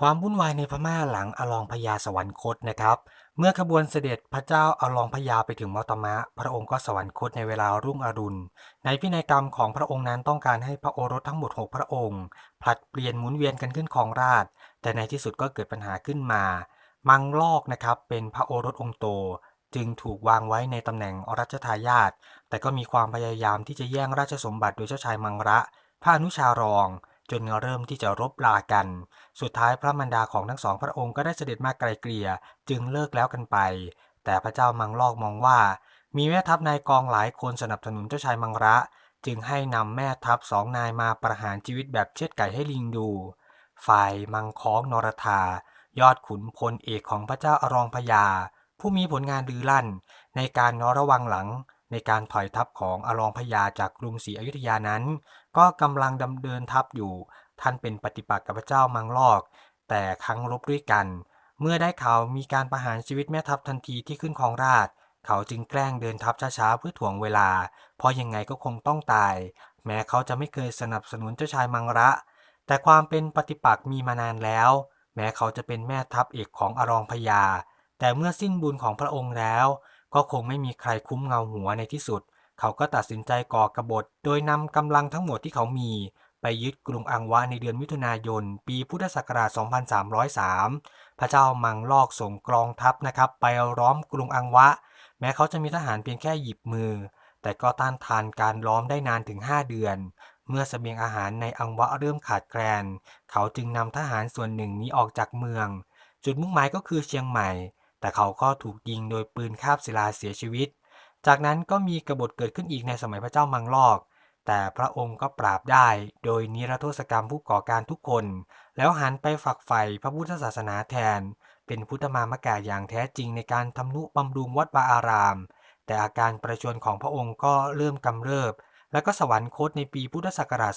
ความวุ่นวายในพม่าหลังอลองพญาสวรรคตนะครับ เมื่อขบวนเสด็จพระเจ้าอลองพญาไปถึงมอตมะ พระองค์ก็สวรรคตในเวลารุ่งอรุณ ในพินัยกรรมของพระองค์นั้นต้องการให้พระโอรสทั้งหมด 6 พระองค์ผลัดเปลี่ยนหมุนเวียนกันขึ้นครองราช แต่ในที่สุดก็เกิดปัญหาขึ้นมา มังลอกนะครับเป็นพระโอรสองค์โตจึงถูกวางไว้ในตำแหน่งรัชทายาทแต่ก็มีความพยายามที่จะแย่งราชสมบัติโดยเจ้าชายมังระพระอนุชารอง จนเริ่มที่จะรบรากัน สุดท้ายพระมารดาของทั้งสองพระองค์ก็ได้เสด็จมาไกลเกลี่ยจึงเลิกแล้วกันไป แต่พระเจ้ามังลอกมองว่า มีแม่ทัพนายกองหลายคนสนับสนุนเจ้าชายมังระ จึงให้นำแม่ทัพสองนายมาประหารชีวิตแบบเชือดไก่ให้ลิงดู ฝ่ายมังค้องนรธายอดขุนพลเอกของพระเจ้าอรองพญาผู้มีผลงานดือลั่น ในการนระวังหลัง ในการถอยทัพของอรองพญาจากกรุงศรีอยุธยานั้น ก็กำลังดำเดินทัพอยู่ ท่านเป็นปฏิปักษ์กับพระเจ้ามังลอก แต่ครั้งรบด้วยกัน เมื่อได้ข่าวมีการประหารชีวิตแม่ทัพทันทีที่ขึ้นครองราชเขาจึงแกล้งเดินทัพช้าๆเพื่อถ่วงเวลา เพราะยังไงก็คงต้องตาย แม้เขาจะไม่เคยสนับสนุนเจ้าชายมังระ แต่ความเป็นปฏิปักษ์มีมานานแล้ว แม้เขาจะเป็นแม่ทัพเอกของอรองพญาแต่เมื่อสิ้นบุญของพระองค์แล้ว ก็คงไม่มีใครคุ้มเงาหัวในที่สุด เขาก็ตัดสินใจก่อกบฏ โดยนำกำลังทั้งหมดที่เขามี ไปยึดกรุงอังวะในเดือนมิถุนายน ปีพุทธศักราช 2303 พระเจ้ามังลอกส่งกองทัพนะครับ ไปล้อมกรุงอังวะ แม้เขาจะมีทหารเพียงแค่หยิบมือ แต่ก็ต้านทานการล้อมได้นานถึง 5 เดือนเมื่อเสบียงอาหารในอังวะเริ่มขาดแคลน เขาจึงนำทหารส่วนหนึ่งหนี้ออกจากเมือง จุดมุ่งหมายก็คือเชียงใหม่ แต่เขาก็ถูกยิงโดยปืนคาบศิลาเสียชีวิต จากนั้นก็มีกบฏเกิดขึ้นอีกในสมัยพระเจ้ามังลอก แต่พระองค์ก็ปราบได้โดยนิรโทษกรรมผู้ก่อการทุกคน แล้วหันไปฝักใฝ่พระพุทธศาสนาแทน เป็นพุทธมามกะอย่างแท้จริงในการทำนุบำรุงวัดวาอาราม แต่อาการประชวรของพระองค์ก็เริ่มกำเริบ และก็สวรรคตในปีพุทธศักราช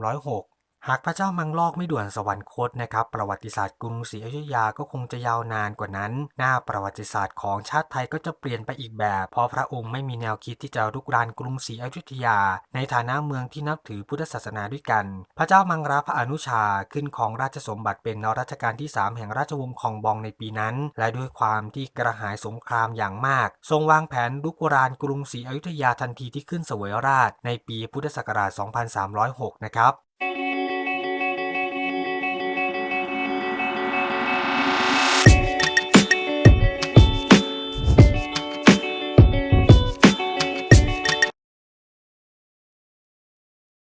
2306 หากพระเจ้ามังลอกไม่ด่วนสวรรคตนะครับ ประวัติศาสตร์กรุงศรีอยุธยาก็คงจะยาวนานกว่านั้น หน้าประวัติศาสตร์ของชาติไทยก็จะเปลี่ยนไปอีกแบบ เพราะพระองค์ไม่มีแนวคิดที่จะรุกรานกรุงศรีอยุธยา ในฐานะเมืองที่นับถือพุทธศาสนาด้วยกัน พระเจ้ามังระพระอนุชาขึ้นของราชสมบัติเป็นนรัชกาลที่ 3 แห่งราชวงศ์คองบองในปีนั้น และด้วยความที่กระหายสงครามอย่างมาก ทรงวางแผนรุกรานกรุงศรีอยุธยาทันทีที่ขึ้นเสวยราชในปีพุทธศักราช 2306 นะครับ